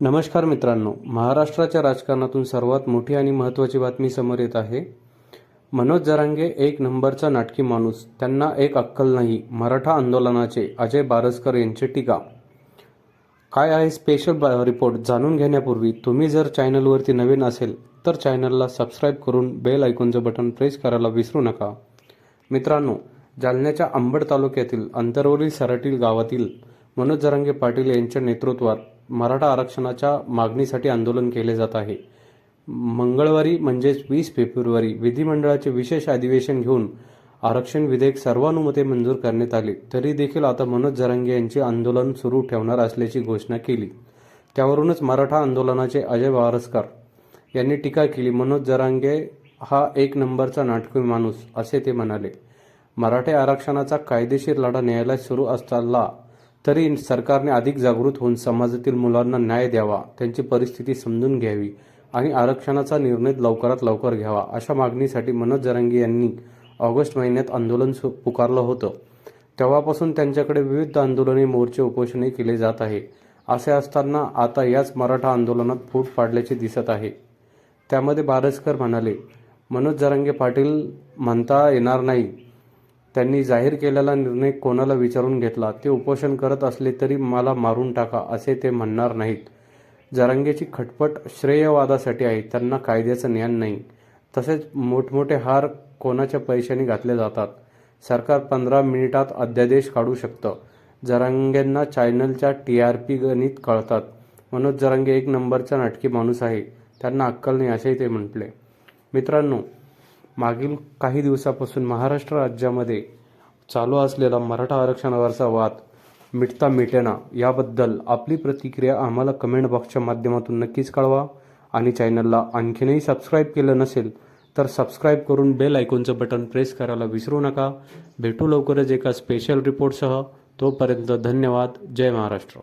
नमस्कार मित्रांनो महाराष्ट्राच्या राजकारणातून सर्वात मोठी आणि महत्त्वाची बातमी समोर येत आहे. मनोज जरांगे एक नंबरचा नाटकी माणूस. त्यांना एक अक्कल नाही. मराठा आंदोलनाचे अजय बारसकर यांची टीका. काय आहे स्पेशल रिपोर्ट जाणून घेण्यापूर्वी तुम्ही जर चॅनलवरती नवीन असेल तर चॅनलला सबस्क्राईब करून बेल ऐकूनचं बटन प्रेस करायला विसरू नका. मित्रांनो जालन्याच्या अंबड तालुक्यातील अंतरवरील सराटील गावातील मनोज जरांगे पाटील यांच्या नेतृत्वात मराठा आरक्षणाच्या मागणीसाठी आंदोलन केले जात आहे. मंगळवारी म्हणजेच वीस फेब्रुवारी विधिमंडळाचे विशेष अधिवेशन घेऊन आरक्षण विधेयक सर्वानुमते मंजूर करण्यात आले. तरी देखील आता मनोज जरांगे यांचे आंदोलन सुरू ठेवणार असल्याची घोषणा केली. त्यावरूनच मराठा आंदोलनाचे अजय वारसकर यांनी टीका केली. मनोज जरांगे हा एक नंबरचा नाटकी माणूस असे ते म्हणाले. मराठा आरक्षणाचा कायदेशीर लढा न्यायालयात सुरू असताना तरी सरकारने अधिक जागृत होऊन समाजातील मुलांना न्याय द्यावा त्यांची परिस्थिती समजून घ्यावी आणि आरक्षणाचा निर्णय लवकरात लवकर घ्यावा अशा मागणीसाठी मनोज जरांगे यांनी ऑगस्ट महिन्यात आंदोलन सु- पुकारलं होतं. तेव्हापासून त्यांच्याकडे विविध आंदोलने मोर्चे उपोषणे केले जात आहे. असे असताना आता याच मराठा आंदोलनात फूट पाडल्याचे दिसत आहे. त्यामध्ये बारसकर म्हणाले मनोज जरांगे पाटील म्हणता येणार नाही. त्यांनी जाहीर केलेला निर्णय कोणाला विचारून घेतला? ते उपोषण करत असले तरी मला मारून टाका असे ते म्हणणार नाहीत. जरांगेची खटपट श्रेयवादासाठी आहे त्यांना कायद्याचं ज्ञान नाही. तसेच मोठमोठे हार कोणाच्या पैशाने घातले जातात? सरकार पंधरा मिनिटात अध्यादेश काढू शकतं. जरांगेंना चॅनलच्या टी आर पी गणित कळतात. मनोज जरांगे एक नंबरचा नाटकी माणूस आहे. त्यांना अक्कल नाही असेही ते म्हटले. मित्रांनो मागील काही दिवसापासून महाराष्ट्र राज्यामध्ये चालू असलेला मराठा आरक्षणावरचा वाद मिटता मिटेना याबद्दल आपली प्रतिक्रिया आम्हाला कमेंट बॉक्सच्या माध्यमातून नक्कीच कळवा. आणि चॅनलला आणखीनही सबस्क्राईब केलं नसेल तर सबस्क्राईब करून बेल आयकॉनचं बटन प्रेस करायला विसरू नका. भेटू लवकरच एका स्पेशल रिपोर्टसह तोपर्यंत धन्यवाद. जय महाराष्ट्र.